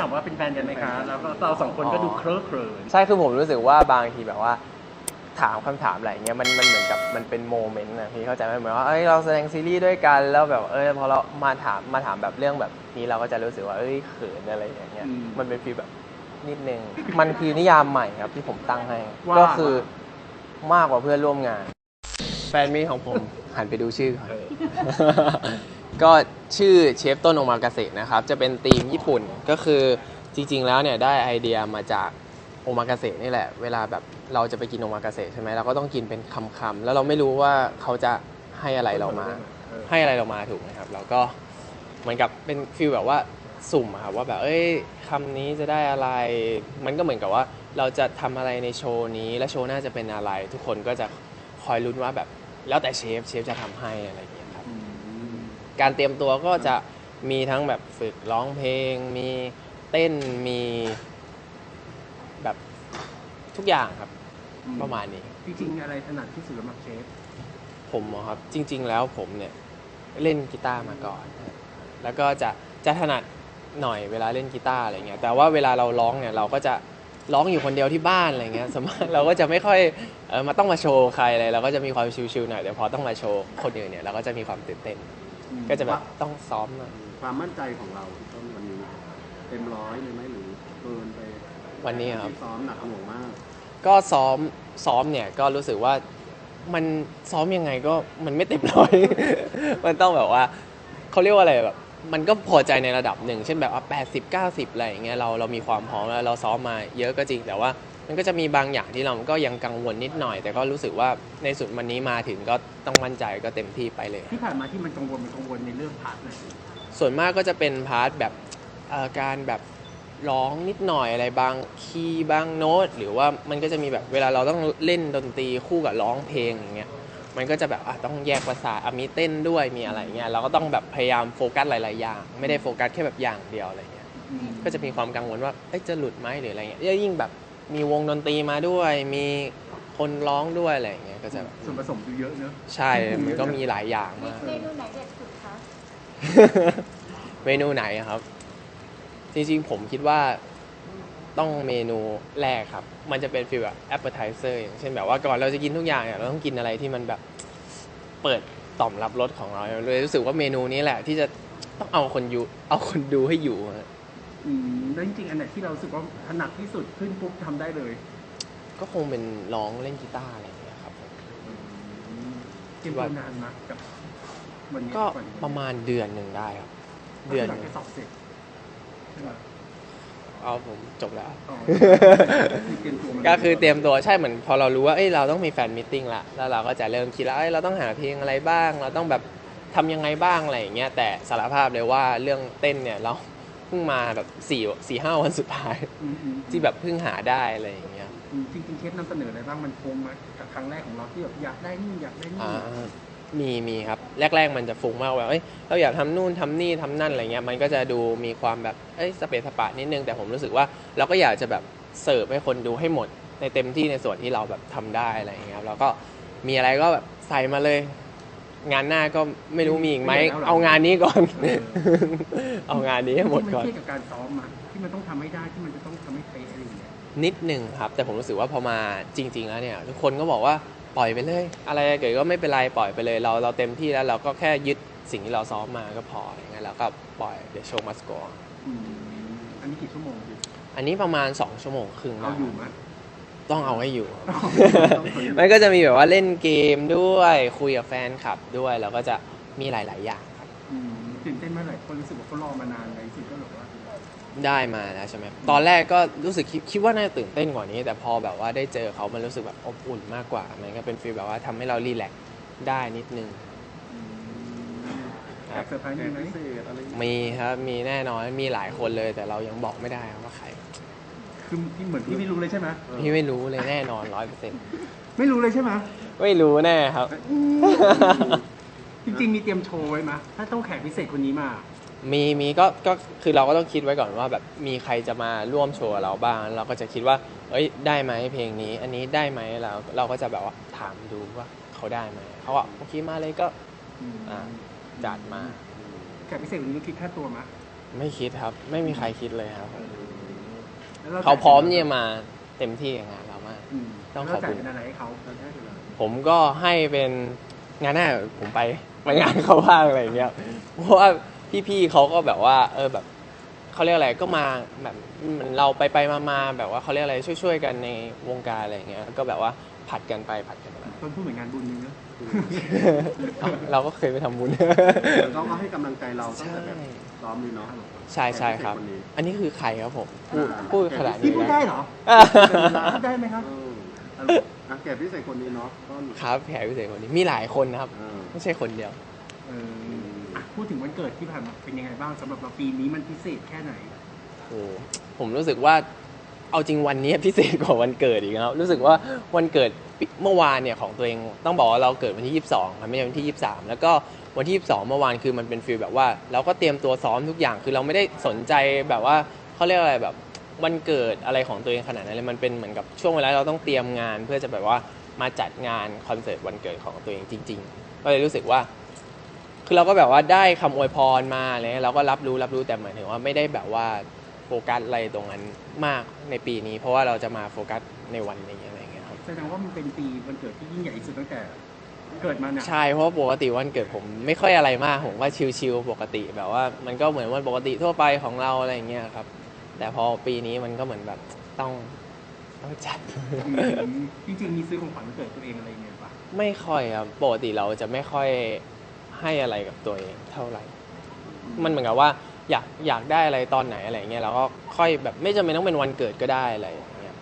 ถามว่าเป็นแฟนกันไหมคะแล้วก็เราสองคนก็ดูเคลิ้เขินใช่คือผมรู้สึกว่าบางทีแบบว่า ถามคำถามอะไรเงี้ยมันมันเหมือนกับมันเป็นโมเมนต์นะพี่เข้าใจไหมเหมือนว่าเอ้ยเราแสดงซีรีส์ด้วยกันแล้วแบบเออพอเรามาถามมาถามแบบเรื่องแบบนี้เราก็จะรู้สึกว่าเอ้ยเขินอะไรอย่างเงี้ยอืมมันเป็นฟีลแบบนิดนึงมันคือนิยามใหม่ครับที่ผมตั้งให้ว่าก็คือมากกว่าเพื่อนร่วมงาน แฟนมีของผมหันไปดูชื่อก่อนเออ ก็ชื่อเชฟต้นโอมากาเสะนะครับ จะเป็นธีมญี่ปุ่นก็คือจริง ๆ แล้วเนี่ยได้ไอเดียมาจากโอมากาเสะนี่แหละ เวลาแบบเราจะไปกินโอมากาเสะใช่ไหมเราก็ต้องกินเป็นคำๆแล้วเราไม่รู้ว่าเขาจะให้อะไรเรามาเออให้อะไรเรามาถูกไหมครับเราก็เหมือนกับเป็นฟีลแบบว่าสุ่มอะครับว่าแบบเอ้ยคำนี้จะได้อะไร มันก็เหมือนกับว่าเราจะทำอะไรในโชว์นี้ และโชว์หน่าจะเป็นอะไร ทุกคนก็จะคอยลุ้นว่าแบบแล้วแต่เชฟเชฟจะทำให้อะไรอย่างเงี้ยครับอืม การเตรียมตัวก็จะมีทั้งแบบฝึกร้องเพลง มีเต้นมีแบบทุกอย่างครับประมาณนี้ จริงๆอะไรถนัดที่สุดสำหรับเชฟผมเหรอครับจริง ๆ แล้วผมเนี่ยเล่นกีตาร์มาก่อนแล้วก็จะจะถนัดหน่อยเวลาเล่นกีตาร์อะไรเงี้ยแต่ว่าเวลาเราร้องเนี่ยเราก็จะร้องอยู่คนเดียวที่บ้านอะไรเงี้ยสมมติเราก็จะไม่ค่อยเออมาต้องมาโชว์ใครอะไรเราก็จะมีความชิลๆหน่อยแต่พอต้องมาโชว์คนอื่นเนี่ยเราก็จะมีความตื่นเต้น ก็จะแบบต้องซ้อมหน่อยความมั่นใจของเราต้นวันนี้ เต็มร้อยเลยไหมหรือเกินไปวันนี้ครับ ที่ซ้อมหนักหน่วงมาก ก็ซ้อมซ้อมเนี่ยก็รู้สึกว่ามันซ้อมยังไงก็มันไม่เต็มร้อย มันต้องแบบว่าเขาเรียกว่าอะไรแบบมันก็พอใจในระดับหนึ่ง เช่นแบบว่า80 90อะไรอย่างเงี้ยเราเรามีความพร้อมแล้วเราซ้อมมาเยอะก็จริงแต่ว่า มันก็จะมีบางอย่างที่เราก็ยังกังวลนิดหน่อย แต่ก็รู้สึกว่าในสุดวันนี้มาถึงก็ต้องมั่นใจก็เต็มที่ไปเลย ที่ผ่านมาที่มันกังวลมันกังวลในเรื่องพาร์ทไหนส่วนมากก็จะเป็นพาร์ทแบบเอ่อการแบบร้องนิดหน่อยอะไรบางคีย์บางโน้ต หรือว่ามันก็จะมีแบบเวลาเราต้องเล่นดนตรีคู่กับร้องเพลงอย่างเงี้ยมันก็จะแบบอะต้องแยกภาษาอะมีเต้นด้วยมีอะไรเงี้ยเราก็ต้องแบบพยายามโฟกัสหลาย ๆ อย่าง ไม่ได้โฟกัสแค่แบบอย่างเดียวอะไรเงี้ยอืมก็จะมีความกังวลว่าเอ้ยจะหลุดไหมหรืออะไรเงี้ยยิ่งแบบ มีวงดนตรีมาด้วย มีคนร้องด้วยอะไรเงี้ยก็จะแบบส่วนผสมดูเยอะเนอะ ใช่มันก็มีหลายอย่างมาก เมนูไหนเด็ดสุดคะ เมนูไหนอะครับ จริงๆผมคิดว่าต้องเมนูแรกครับ มันจะเป็นฟีลแบบ appetizer อย่างเช่นแบบว่าก่อนเราจะกินทุกอย่างเนี่ยเราต้องกินอะไรที่มันแบบเปิดต่อมรับรสของเราเลยรู้สึกว่าเมนูนี้แหละ ที่จะต้องเอาคนอยู่เอาคนดูให้อยู่อะ อืมแล้วจริงๆอันไหนที่เรารู้สึกว่าถนัดที่สุดขึ้นปุ๊บทำได้เลยก็คงเป็นร้องเล่นกีตาร์อะไรอย่างเงี้ยครับผม เตรียมตัวนานนะกับวันนี้ก็วันนี้ประมาณเดือนหนึ่งได้ครับก็เดือนหหลังนึ่งจากสอบเสร็จใช่ไหมเอาผมจบแล้ว อ๋อมีเตรียมตัวมาก็คือเตรียมตัวใช่เหมือนพอเรารู้ว่าเอ้ยเราต้องมีแฟนมิทติ้งละแล้วเราก็จะเริ่มคิดแล้วเอ้ยเราต้องหาเพลงอะไรบ้าง เราต้องแบบทำยังไงบ้างอะไรอย่างเงี้ยแต่สารภาพเลยว่าเรื่องเต้นเนี่ยเรา เพิ่งมาแบบสี่สี่ห้าวันสุดท้ายอืมอืมที่แบบเพิ่งหาได้อะไรอย่างเงี้ยอืมจริงๆเคสนำเสนออะไรบ้างมันคงไหมกับครั้งแรกของเราที่แบบอยากได้นี่อยากได้นี่อ่ามีมีครับ แรก ๆ มันจะฟุ้งมากว่าเอ้ยเราอยากทำนู่นทำนี่ทำนั่นอะไรเงี้ยมันก็จะดูมีความแบบเอ้ยสเปซสปะนิดนึงแต่ผมรู้สึกว่าเราก็อยากจะแบบเสิร์ฟให้คนดูให้หมดในเต็มที่ในส่วนที่เราแบบทำได้อะไรอย่างเงี้ยครับแล้วก็มีอะไรก็แบบใส่มาเลย งานหน้าก็ไม่รู้มีอีกไหม เอางานนี้ก่อน เอางานนี้ให้หมดที่ก่มัอนนเครียดกับการซ้อมมาที่มันต้องทำให้ได้ที่มันจะต้องทำให้เป๊ะอะไรอย่างเงี้ยนิดหนึ่งครับ แต่ผมรู้สึกว่าพอมาจริง ๆ แล้วเนี่ย ทุกคนก็บอกว่าปล่อยไปเลย อะไรเกิดก็ไม่เป็นไรปล่อยไปเลย เราเราเต็มที่แล้วเราก็แค่ยึดสิ่งที่เราซ้อมมาก็พออย่างเงี้ยแล้วก็ปล่อยเดี๋ยวโชว์มัสกออืมอันนี้กี่ชั่วโมงพี่อันนี้ประมาณ 2 ชั่วโมงครึ่งเอานะอยู่ไหม ต้องเอาให้อยู่ต้องเอาอยู่ มันก็จะมีแบบว่าเล่นเกมด้วยคุยกับแฟนคลับด้วยแล้วก็จะมีหลาย ๆ อย่างครับอืมตื่นเต้นเมื่อไหร่คนรู้สึกว่าเขารอมานานอะไรสุดก็แบบว่าได้มาแล้วใช่ไหมตอนแรกก็รู้สึกคิดคิดว่าน่าจะตื่นเต้นกว่านี้ แต่พอแบบว่าได้เจอเขามันรู้สึกแบบอบอุ่นมากกว่ามันก็เป็นฟีลแบบว่าทำให้เรารีแลกซ์ได้นิดนึง แอบเซอร์ไพรส์มีไหมพิเศษอะไรอย่างเงี้ยมีครับมีแน่นอนมีหลายคนเลย แต่เรายังบอกไม่ได้ครับว่าใคร คือพี่เหมือนพี่ไม่รู้เลยใช่ไหมพี่ไม่รู้เลยแน่นอนร้อยเปอร์เซ็นต์ไม่รู้เลยใช่ไหมไม่รู้แน่ครับ จริงๆมีเตรียมโชว์ไว้ไหมถ้าต้องแขกพิเศษคนนี้มา มีมีก็ก็คือเราก็ต้องคิดไว้ก่อนว่าแบบมีใครจะมาร่วมโชว์กับเราบ้าง เราก็จะคิดว่า เอ้ยได้ไหมเพลงนี้ อันนี้ได้ไหมเราเราก็จะแบบว่าถามดูว่าเขาได้ไหมเขาบอกโอเคมาเลยก็อ่าจัดมาแขกพิเศษคนนี้ต้องคิดค่าตัวไหมไม่คิดครับ ไม่มีใครคิดเลยครับ แล้วเขาพร้อมที่จะมาเต็มที่กับงานเรามาก อืมต้องแล้วขอบคุณจ่ายเป็นอะไรให้เขาเราได้เลยผมก็ให้เป็นงานหน้าผมไปไปงานเขาบ้างอะไรอย่างเงี้ยเพราะว่าพี่ๆเขาก็แบบว่า เออแบบเขาเรียกอะไรก็มาแบบเหมือนเราไปไปมามาๆแบบว่าเขาเรียกอะไรช่วยๆกันในวงการอะไรอย่างเงี้ยก็แบบว่าผัดกันไปผัดกันมาต้นพูดเหมือนงานบุญนึงนะเอ้าเราก็เคยไปทำบุญเขาก็ให้กำลังใจเราตั้งแต่แบบใช่ ซ้อมเลยเนาะใช่ใช่ครับนนี้อันนี้คือใครครับผมพูดอ่าพูดขนาดพี่นี้พูดนะได้เหรออ่าพูดได้ไหมครับเอออะแขกพิเศษคนนี้เนาะก็ครับแขกพิเศษคนนี้มีหลายคนนะครับเออไม่ใช่คนเดียวเออพูดถึงวันเกิดที่ผ่านมาเป็นยังไงบ้างสำหรับเราปีนี้มันพิเศษแค่ไหนโอ้ผมรู้สึกว่าเอาจริงวันนี้พิเศษกว่าวันเกิดอีกนะครับรู้สึกว่าวันเกิดเมื่อวานเนี่ยของตัวเองต้องบอกว่าเราเกิดวันที่ 22ครับไม่ใช่วันที่ 23 แล้วก็ วันที่ 22 เมื่อวานคือมันเป็นฟีลแบบว่า เราก็เตรียมตัวซ้อมทุกอย่างคือเราไม่ได้สนใจแบบว่าเขาเรียกอะไรแบบวันเกิดอะไรของตัวเองขนาดนั้นเลยมันเป็นเหมือนกับช่วงเวลาเราต้องเตรียมงาน เพื่อจะแบบว่ามาจัดงานคอนเสิร์ตวันเกิดของตัวเองจริง ๆ ก็เลยรู้สึกว่า คือเราก็แบบว่าได้คำอวยพรมาอะไรเงี้ยเราก็รับรู้รับรู้แต่หมายถึงว่าไม่ได้แบบว่าโฟกัสอะไรตรงนั้นมากในปีนี้ เพราะว่าเราจะมาโฟกัสในวันนี้อะไรเงี้ยครับแสดงว่ามันเป็นปีวันเกิดที่ยิ่งใหญ่ที่สุดตั้งแต่ เกิดมาเนี่ยใช่เพราะว่าปกติวันเกิดผมไม่ค่อยอะไรมากผมว่าชิลๆปกติแบบว่า มันก็เหมือนวันปกติทั่วไปของเราอะไรเงี้ยครับ แต่พอปีนี้มันก็เหมือนแบบต้องต้องจัดอืมจริงๆมีซื้อของขวัญวันเกิดตัวเองอะไรยังไงปะไม่ค่อยครับปกติเราจะไม่ค่อยให้อะไรกับตัวเองเท่าไหร่ มันเหมือนกับว่าอยากอยากได้อะไรตอนไหนอะไรเงี้ยเราก็ค่อยแบบไม่จำเป็นต้องเป็นวันเกิดก็ได้อะไรอย่างเงี้ย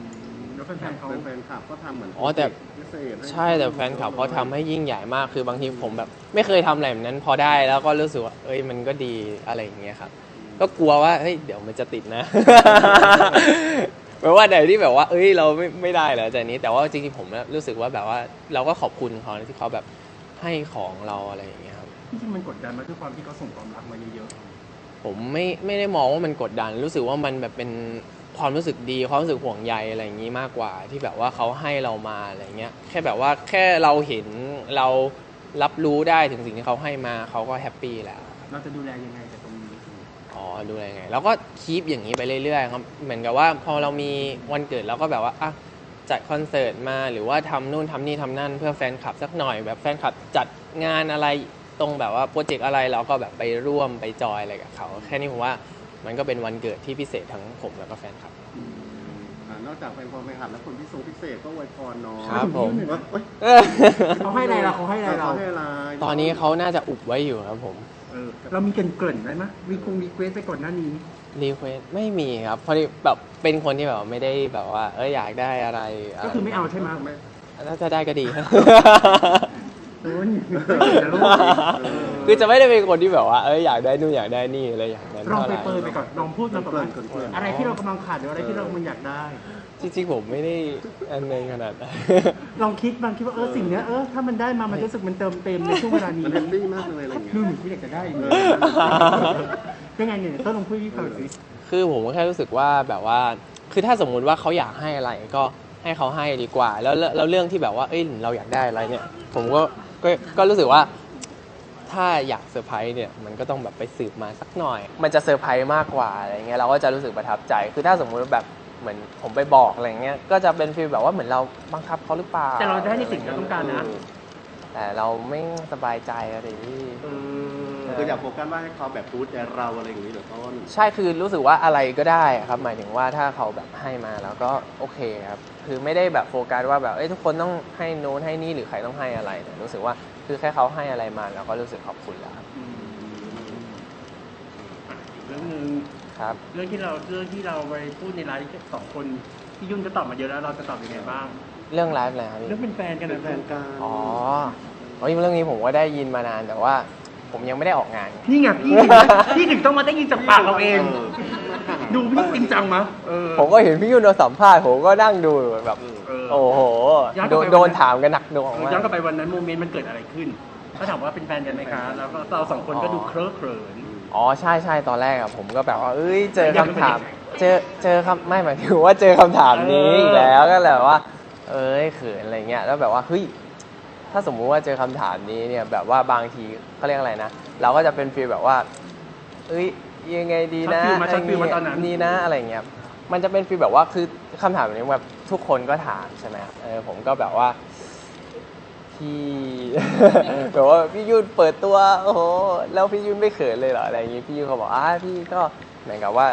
อืม แล้วแฟนๆเขาแฟนๆคลับก็ทำเหมือนอ๋อแต่ พิเศษห้ใช่แต่แฟนคลับเขาทำให้ยิ่งใหญ่มากคือบางทีผมแบบ ไม่เคยทำอะไรแบบนั้นพอได้แล้วก็รู้สึกว่าเอ้ยมันก็ดีอะไรอย่างเงี้ยครับ ก็กลัวว่าเฮ้ยเดี๋ยวมันจะติดนะแบบว่าไหนที่แบบว่า เอ้ยเราไม่ไม่ได้เหรอจากนี้ แต่ว่าจริงๆผมรู้สึกว่าแบบว่าเราก็ขอบคุณเขาที่เขาแบบให้ของเราอะไรอย่างเงี้ยครับจริงๆมันกดดันมาด้วยความที่เขาส่งความรักมาเยอะผมไม่ไม่ได้มองว่ามันกดดัน รู้สึกว่ามันแบบเป็น ความรู้สึกดีความรู้สึกห่วงใยอะไรอย่างนี้มากกว่า ที่แบบว่าเขาให้เรามาอะไรเงี้ยแค่แบบว่าแค่เราเห็นเรารับรู้ได้ถึงสิ่งที่เขาให้มาเขาก็แฮปปี้แล้วๆเราจะดูแลยังไงกับตรงนี้อ๋อดูแลไงแล้วก็คีปอย่างนี้ไปเรื่อยๆครับเหมือนกับว่าพอเรามีวันเกิดเราก็แบบว่าอะจัดคอนเสิร์ตมาหรือว่าทำนู่นทำนี่ทำนั่นเพื่อแฟนคลับสักหน่อย แบบแฟนคลับจัดงานอะไรตรงแบบว่าโปรเจกต์อะไรเราก็แบบไปร่วมไปจอยอะไรกับเขาแค่นี้ผมว่า มันก็เป็นวันเกิดที่พิเศษทั้งผมแล้วก็แฟนคลับ อ่านอกจากแฟนคลับแฟนคลับแล้วคนที่ทรงพิเศษก็อวยพรเนาะครับผมเอ้ยเขาให้อะไรเราเขาให้อะไรเราเขาให้อะไรตอนนี้เขาน่าจะอุบไว้อยู่ครับผมเออเรามีเกรินเกริ่นๆได้ไหมมีคงมีเควสไปก่อนหน้านี้ รีเควสไม่มีครับพอดีแบบเป็นคนที่แบบว่าไม่ได้แบบว่า เอออยากได้อะไระรก็คือไม่เอาใช่ไหม ไม่ ถ้าจะได้ก็ดี ครับโอ้ยเดี๋ยวลูกคือจะไม่ได้เป็นคนที่แบบว่าเอออยากได้นู่นอยากได้นี่อะไรอย่างนั้นลองเท่าไหไปร่เปิดไปก่อนลองพูดมาก่อนว่าเกริ่นๆเกริ่นๆอะไรที่เรากำลังขาดหรืออะไรที่เรากำลังอยากได้ จริงๆผมไม่ได้อันในขนาดนั้นลองคิดบางคิดว่าเออสิ่งเนี้ยเออถ้ามันได้มามันรู้สึกมันเติมเต็มในช่วงเวลานี้มันเฮนดี้มากเลยอะไรอย่างเงี้ยนู่นที่อยากจะได้อยู่เออยังไงเนี่ยต้องลองพูดให้พี่ฟังสิคือผมก็แค่รู้สึกว่าแบบว่า คือถ้าสมมุติว่าเขาอยากให้อะไรก็ให้เขาให้ดีกว่า แล้วแล้วแล้วเรื่องที่แบบว่าเอ้ยเราอยากได้อะไรเนี่ย ผมก็ ก็ก็รู้สึกว่า ถ้าอยากเซอร์ไพรส์เนี่ยมันก็ต้องแบบไปสืบมาสักหน่อย มันจะเซอร์ไพรส์มากกว่าอะไรเงี้ยเราก็จะรู้สึกประทับใจ คือถ้าสมมุติว่าแบบเหมือนผมไปบอกอะไรเงี้ยก็จะเป็นฟีลแบบว่าเหมือนเราบังคับเขาหรือเปล่าแต่เราได้ในสิ่งที่เราต้องการนะ แต่เราไม่สบายใจอะไรที่เออ คืออยากโฟกัสว่าให้เขาแบบรู้ใจเราอะไรอย่างนี้เหรือต้นใช่คือรู้สึกว่าอะไรก็ได้ครับ หมายถึงว่าถ้าเขาแบบให้มาแล้วก็โอเคครับ คือไม่ได้แบบโฟกัสว่าแบบเอ้ยทุกคนต้องให้โน้นให้นี่หรือใครต้องให้อะไรแต่รู้สึกว่าคือแค่เขาให้อะไรมาเราก็รู้สึกขอบคุณแล้วครับอืมอะอีกเรื่องหนึ่งครับ เรื่องที่เราเรื่องที่เราไปพูดในไลฟ์สองคนที่ยุ่นก็ตอบมาเยอะแล้วเราจะตอบยังไงบ้าง เรื่องไลฟ์อะไรครับพี่เรื่องเป็นแฟนกันเป็นะนแฟนกันอ๋อเฮ้ยเรื่องนี้ผมก็ได้ยินมานานแต่ว่า ผมยังไม่ได้ออกงาน นี่ไงพี่ถึงพี่ถึงต้องมาได้ยินจากปากเราเอง ดูพี่จริงจังมะเออ ผมก็เห็นพี่ยุ่นโดนสัมภาษณ์ผมก็นั่งดูแบบ เออ โอ้โห ย้อนกลัโดบนไปโดวันนนั้นถามกันหนักหน่วงมากย้อนกลับไปวันนั้นโมเมนต์มันเกิดอะไรขึ้นเขาถามว่าเป็นแฟนกันไหมคะแล้วก็เราสองคนก็ดูเคอะเขิน อ๋อใช่ใช่ตอนแรกอะผมก็แบบว่าเอ้ยเจอยังคำไม่ถามได้เจอเจอคำไม่หมายถึงว่าเจอคำถามนี้เอออีอีกแล้วก็เลยแบบว่า เอ้ยเขินอะไรเงี้ยแล้วแบบว่าเฮ้ย ถ้าสมมุติว่าเจอคำถามนี้เนี่ยแบบว่าบางทีเขาเรียกอะไรนะ เราก็จะเป็นฟีลแบบว่า เอ้ยยังไงดีนะช็อตฟิลมาช็อตฟิลมาตอนนั้นนี่นะอะไรอย่างเงี้ยมันจะเป็นฟีลแบบว่าคือคำถามแบบนี้แบบทุกคนก็ถามใช่ไหมครับเออผมก็แบบว่าพี่แบบว่าพี่ยุ่นเปิดตัวโอ้โหแล้วพี่ยุ่นไม่เขินเลยเหรออะไรอย่างงี้พี่ยุ่นเขาบอกอ่าพี่ก็เหมือนกับว่า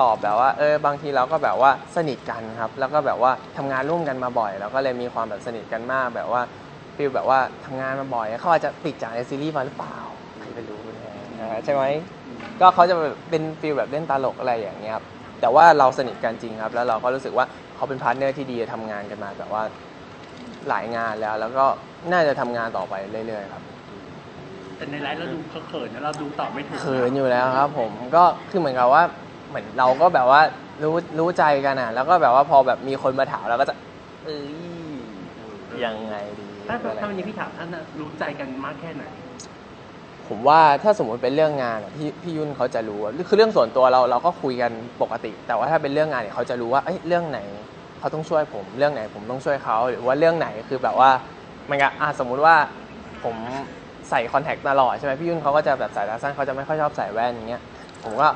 ตอบแบบว่าเออบางทีเราก็แบบว่าสนิทกันครับ แล้วก็แบบว่าทำงานร่วมกันมาบ่อยแล้วก็เลยมีความแบบสนิทกันมากแบบว่า ฟีลแบบว่าทำงานมาบ่อยเขาอาจจะติดจากในซีรีส์มาหรือเปล่าใครไปรู้นะอ่าใช่ไหมก็เขาจะแบบเป็นฟีลแบบเล่นตลกอะไรอย่างเงี้ยครับแต่ว่าเราสนิทกันจริงครับ แล้วเราก็รู้สึกว่าเขาเป็นพาร์ทเนอร์ที่ดีทำงานกันมาแบบว่าหลายงานแล้ว แล้วก็น่าจะทำงานต่อไปเรื่อยๆครับ แต่ในไลฟ์เราดูเขินๆนะเราดูตอบไม่ถูกเขินอยู่แล้วครับผมก็คือเหมือนกับว่าเหมือนเราก็แบบว่ารู้รู้ใจกันอะ แล้วก็แบบว่าพอแบบมีคนมาถามเราก็จะเอ้ยยังไงดี ถ้าถ้าวันนี้พี่ถามท่านนะรู้ใจกันมากแค่ไหน ผมว่าถ้าสมมติเป็นเรื่องงานอะพี่พี่ยุ่นเขาจะรู้อะคือเรื่องส่วนตัวเราเราก็คุยกันปกติ แต่ว่าถ้าเป็นเรื่องงานเนี่ยเขาจะรู้ว่าเอ้ยเรื่องไหนเขาต้องช่วยผม เรื่องไหนผมต้องช่วยเขาหรือว่าเรื่องไหนคือแบบว่ามันก็อะสมมุติว่าผมใส่คอนแทคตลอดใช่ไหมพี่ยุ่นเขาก็จะแบบสายตาสั้นเขาจะไม่ค่อยชอบใส่แว่นอย่างเงี้ยผมก็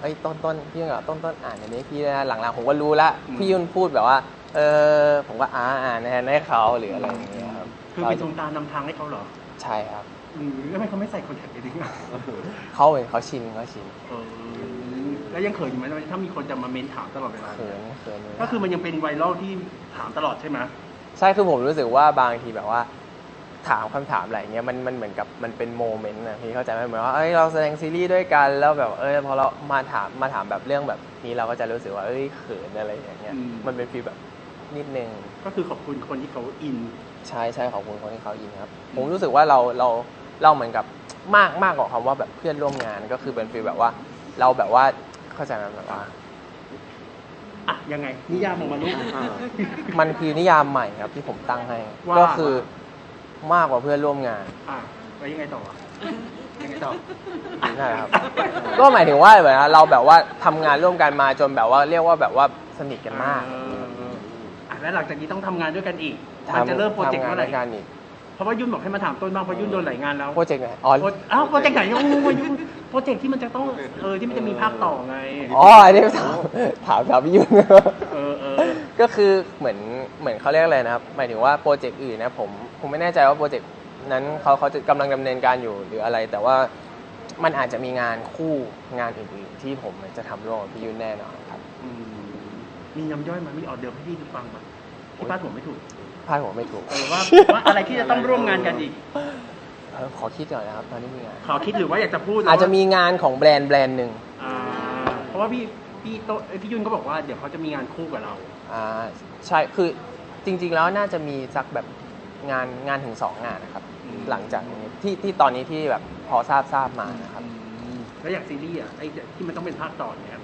เอ้ยต้นต้นพี่ยุ่นก็ต้นต้นอ่านอันนี้พี่นะหลังๆผมก็รู้ละพี่ยุ่นพูดแบบว่า เออผมก็อ่าอ่านแทนให้เขาหรืออะไรอย่างเงี้ยครับ คือเป็นดวงตานำทางให้เขาเหรอใช่ครับอืมแล้วทำไมเขาไม่ใส่คอนแทคเลยดิอะเขาเหมือนเขาชินเขาชินเออแล้วยังเขินอยู่ไหมถ้ามีคนจะมาเมนถามตลอดเวลาเขินเขินอยู่ก็คือมันยังเป็นไวรัลที่ถามตลอดใช่ไหมใช่คือผมรู้สึกว่าบางทีแบบว่า ถามคำถามอะไรเงี้ยมันมันเหมือนกับมันเป็นโมเมนต์นะพี่เข้าใจไหมเหมือนว่าเอ้ยเราแสดงซีรีส์ด้วยกันแล้วแบบเออพอเรามาถามมาถามแบบเรื่องแบบนี้เราก็จะรู้สึกว่าเอ้ยเขินอะไรอย่างเงี้ยมันเป็นฟีลแบบ นิดนึง ก็คือขอบคุณคนที่เขาอิน ใช่ใช่ขอบคุณคนที่เขาอินครับ ผมรู้สึกว่าเราเราเราเหมือนกับมากมากกว่าคำว่าแบบเพื่อนร่วมงานก็คือเป็นฟีลแบบว่า เราแบบว่าเข้าใจไหมแบบว่าอะยังไง นิยามของมนุษย์อ่ามันคือนิยามใหม่ครับที่ผมตั้งให้ว่าก็คือมากกว่าเพื่อนร่วมงานอะแล้วยังไงต่ออะยังไงต่อใช่ครับ ก็หมายถึงว่าเหมือนเราแบบว่าทำงานร่วมกันมาจนแบบว่าเรียกว่าแบบว่าสนิทกันมากเอออะ แล้วหลังจากนี้ต้องทำงานด้วยกันอีกทำมันจะเริ่มโปรเจกต์ทำงานเมื่อไหด้ร่วยกันอีกเพราะว่ายุ่นบอกให้มาถามต้นบ้างเพราะยุ่นโดนหลายงานแล้วโปรเจกต์ไหนอ๋อ โปรอ้าวโปรเจกต์ไหนโอ้ยยุ่นโปรเจกต์ที่มันจะต้องเออที่มันจะมีภาคต่อไงอ๋ออันนี้ถามถามถามพี่ยุ่น เออเออก็คือเหมือนเหมือนเขาเรียกอะไรนะครับ หมายถึงว่าโปรเจกต์อื่นนะผมผมไม่แน่ใจว่าโปรเจกต์นั้นเขาเขาจะกำลังดำเนินการอยู่หรืออะไร แต่ว่ามันอาจจะมีงานคู่งานอื่นๆ ที่ผมจะทำร่วมกับพี่ยุ่นแน่นอนครับ อืม มีน้ำย่อยมามีออเดอร์ให้พี่ดูฟังป่ะที่ป้าดผมไม่ถูกพลาดผมไม่ถูกเออว่าว่าอะไรที่จะต้องร่วมงานกันอีกเออขอคิดก่อนนะครับตอนนี้มีงาน ขอคิดหรือว่าอยากจะพูดนอาจจะมีงานของแบรนด์แบรนด์หนึ่งอ่าเพราะว่าพี่พี่โตเอ้ยพี่ยุ่นก็บอกว่าเดี๋ยวเขาจะมีงานคู่กับเรา อ่าใช่คือจริง ๆ แล้วน่าจะมีสักแบบงานงานถึงสองงานนะครับ อืม หลังจากนี้ที่ที่ตอนนี้ที่แบบพอทราบทราบมานะครับ แล้วอย่างซีรีส์อะไอ้ที่มันต้องเป็นภาคต่อเนี่ย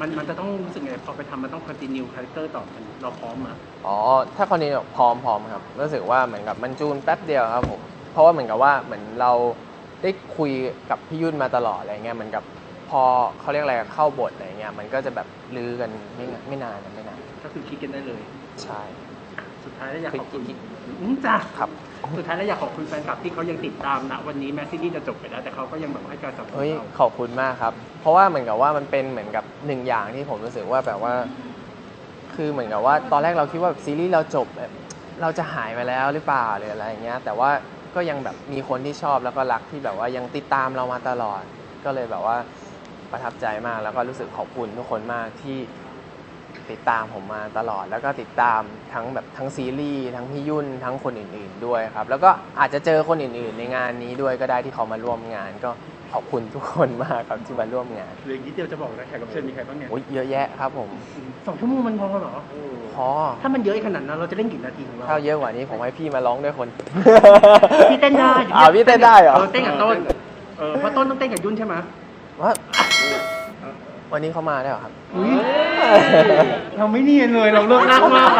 มันมันจะต้องรู้สึกไงพอไปทำมันต้องคอนติเนียคาแรคเตอร์ต่อกันเราพร้อมอะอ๋อ ถ้าคนนี้พร้อมพร้อมครับ รู้สึกว่าเหมือนกับมันจูนแป๊บเดียวครับผม เพราะว่าเหมือนกับว่าเหมือนเราได้คุยกับพี่ยุ่นมาตลอดอะไรเงี้ยเหมือนกับพอเขาเรียกอะไรเข้าบทอะไรเงี้ยมันก็จะแบบลือกันไม่นานไม่นานนะไม่นาน ก็คือคิดกันได้เลย ใช่ สุดท้ายแล้วอยากขอบคุณคิดอืมจ้ะครับ สุดท้ายแล้วอยากขอบคุณแฟนคลับที่เขายังติดตามนะวันนี้แม้ซีรีส์จะจบไปแล้ว แต่เขาก็ยังแบบให้การสนับสนุเฮ้นยเราขอบคุณมากครับ เพราะว่าเหมือนกับว่ามันเป็นเหมือนกับหนึ่งอย่างที่ผมรู้สึกว่าแบบว่า คือเหมือนกับว่าตอนแรกเราคิดว่าแบบซีรีส์เราจบแบบเราจะหายไปแล้วหรือเปล่าหรืออะไรอย่างเงี้ย แต่ว่าก็ยังแบบมีคนที่ชอบแล้วก็รักที่แบบว่ายังติดตามเรามาตลอด ก็เลยแบบว่าประทับใจมากแล้วก็รู้สึกขอบคุณทุกคนมากที่ ติดตามผมมาตลอด แล้วก็ติดตามทั้งแบบทั้งซีรีส์ทั้งพี่ยุ่นทั้งคนอื่น ๆด้วยครับ แล้วก็อาจจะเจอคนอื่น ๆ ในงานนี้ด้วยก็ได้ที่เขามาร่วมงาน ก็ขอบคุณทุกคนมากครับที่มาร่วมงานเหลืออีกนิดเดียวจะบอกนะแขกรับเชิญมีใครบ้างเนี่ยโอ้ยเยอะแยะครับผมสองชั่วโมงมันพอเหรอพอถ้ามันเยอะขนาดนั้นเราจะเล่นกี่นาทีของเราถ้าเยอะกว่านี้ผมให้พี่มาร้องด้วยคน พี่เต้นได้อ่าพี่เต้นได้เหรอเออเต้นกับต้นเออเพราะต้นต้องเต้นกับยุ่นใช่ไหมว่า วันนี้เขามาได้เหรอครับ เราไม่เนียนเลยเราเลิกลากมากอะ